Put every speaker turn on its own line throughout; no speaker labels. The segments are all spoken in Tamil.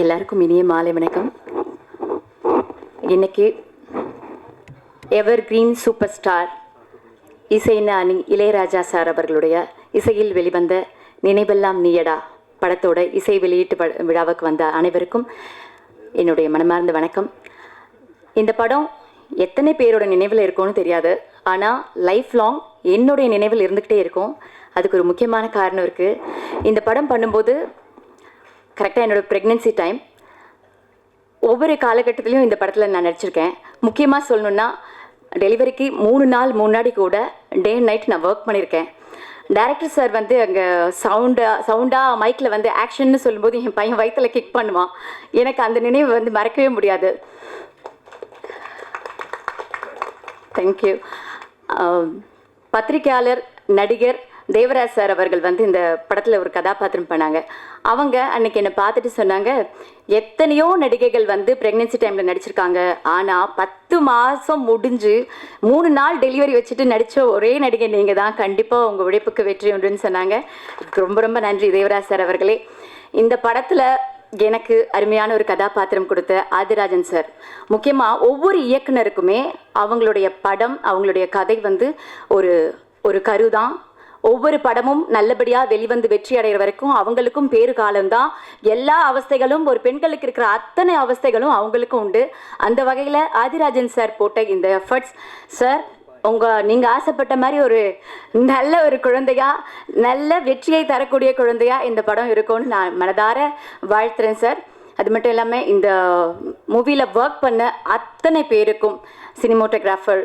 எல்லாருக்கும் இனிய மாலை வணக்கம். இன்னைக்கு எவர் கிரீன் சூப்பர் ஸ்டார் இசைஞானி இளையராஜா சார் அவர்களுடைய இசையில் வெளிவந்த நினைவெல்லாம் நீயடா படத்தோட இசை வெளியீட்டு விழாவுக்கு வந்த அனைவருக்கும் என்னுடைய மனமார்ந்த வணக்கம். இந்த படம் எத்தனை பேரோட நினைவில் இருக்கும்னு தெரியாது. ஆனால் லைஃப் லாங் என்னுடைய நினைவில் இருந்துக்கிட்டே இருக்கும். அதுக்கு ஒரு முக்கியமான காரணம் இருக்குது இந்த படம் பண்ணும்போது கரெக்டாக என்னோட ப்ரெக்னென்சி டைம் ஒவ்வொரு காலகட்டத்திலையும் இந்த படத்தில் நான் நடிச்சிருக்கேன். முக்கியமாக சொல்லணுன்னா டெலிவரிக்கு மூணு நாள் முன்னாடி கூட டே நைட் நான் ஒர்க் பண்ணியிருக்கேன். டைரக்டர் சார் வந்து அங்கே சவுண்டாக சவுண்டாக மைக்கில் வந்து ஆக்ஷன்னு சொல்லும்போது என் பையன் வயிற்றில் கிக் பண்ணுவான். எனக்கு அந்த நினைவு வந்து மறக்கவே முடியாது. தேங்க்யூ பத்திரிக்கையாளர் நடிகர் தேவராஜ் சார் அவர்கள் வந்து இந்த படத்தில் ஒரு கதாபாத்திரம் பண்ணாங்க. அவங்க அன்னைக்கு என்னை பார்த்துட்டு சொன்னாங்க எத்தனையோ நடிகைகள் வந்து ப்ரெக்னென்சி டைமில் நடிச்சிருக்காங்க. ஆனால் பத்து மாதம் முடிஞ்சு மூணு நாள் டெலிவரி வச்சுட்டு நடித்த ஒரே நடிகை நீங்கள் தான் கண்டிப்பாக உங்கள் உழைப்புக்கு வெற்றி உண்டுன்னு சொன்னாங்க. ரொம்ப ரொம்ப நன்றி தேவராஜ் சார் அவர்களே. இந்த படத்தில் எனக்கு அருமையான ஒரு கதாபாத்திரம் கொடுத்த ஆதிராஜன் சார். முக்கியமாக ஒவ்வொரு இயக்குனருக்குமே அவங்களுடைய படம் அவங்களுடைய கதை வந்து ஒரு ஒரு கரு தான் ஒவ்வொரு படமும் நல்லபடியாக வெளிவந்து வெற்றி அடைகிற வரைக்கும் அவங்களுக்கும் பேரு காலம்தான். எல்லா அவஸ்தைகளும் ஒரு பெண்களுக்கு இருக்கிற அத்தனை அவஸ்தைகளும் அவங்களுக்கும் உண்டு. அந்த வகையில் ஆதிராஜன் சார் போட்ட இந்த எஃபர்ட்ஸ் சார் உங்க நீங்க ஆசைப்பட்ட மாதிரி ஒரு நல்ல ஒரு குழந்தையா நல்ல வெற்றியை தரக்கூடிய குழந்தையா இந்த படம் இருக்கும்னு நான் மனதார வாழ்த்துறேன் சார் அது மட்டும் இல்லாமல் இந்த மூவியில் ஒர்க் பண்ண அத்தனை பேருக்கும் சினிமோட்டோகிராஃபர்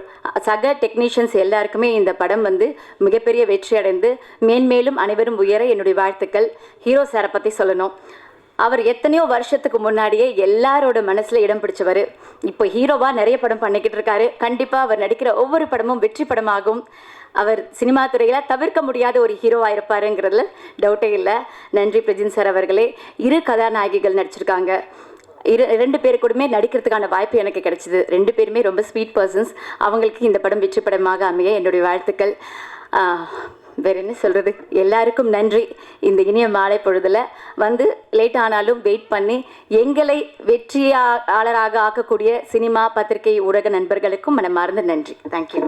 சக டெக்னீஷியன்ஸ் எல்லாருக்குமே இந்த படம் வந்து மிகப்பெரிய வெற்றி அடைந்து மேன்மேலும் அனைவரும் உயர என்னுடைய வாழ்த்துக்கள். ஹீரோ சாரை பற்றி சொல்லணும். அவர் எத்தனையோ வருஷத்துக்கு முன்னாடியே எல்லாரோட மனசில் இடம் பிடிச்சவர். இப்போ ஹீரோவாக நிறைய படம் பண்ணிக்கிட்டு இருக்காரு. கண்டிப்பாக அவர் நடிக்கிற ஒவ்வொரு படமும் வெற்றி படமாகும். அவர் சினிமா துறையில் தவிர்க்க முடியாத ஒரு ஹீரோவாக இருப்பாருங்கிறதுல டவுட்டே இல்லை. நன்றி பிரஜின் சார் அவர்களே. இரு கதாநாயகிகள் நடிச்சிருக்காங்க. இரு ரெண்டு பேர் கூடமே நடிக்கிறதுக்கான வாய்ப்பு எனக்கு கிடைச்சிது. ரெண்டு பேருமே ரொம்ப ஸ்வீட் பர்சன்ஸ் அவங்களுக்கு இந்த படம் வெற்றி படமாக அமைய என்னுடைய வாழ்த்துக்கள். வேற என்ன சொல்கிறது எல்லாருக்கும் நன்றி. இந்த இனிய மாலை பொழுதில் வந்து லேட் ஆனாலும் வெயிட் பண்ணி எங்களை வெற்றியாளராக ஆக்கக்கூடிய சினிமா பத்திரிகை ஊடக நண்பர்களுக்கும் மனமார்ந்த நன்றி. தேங்க்யூ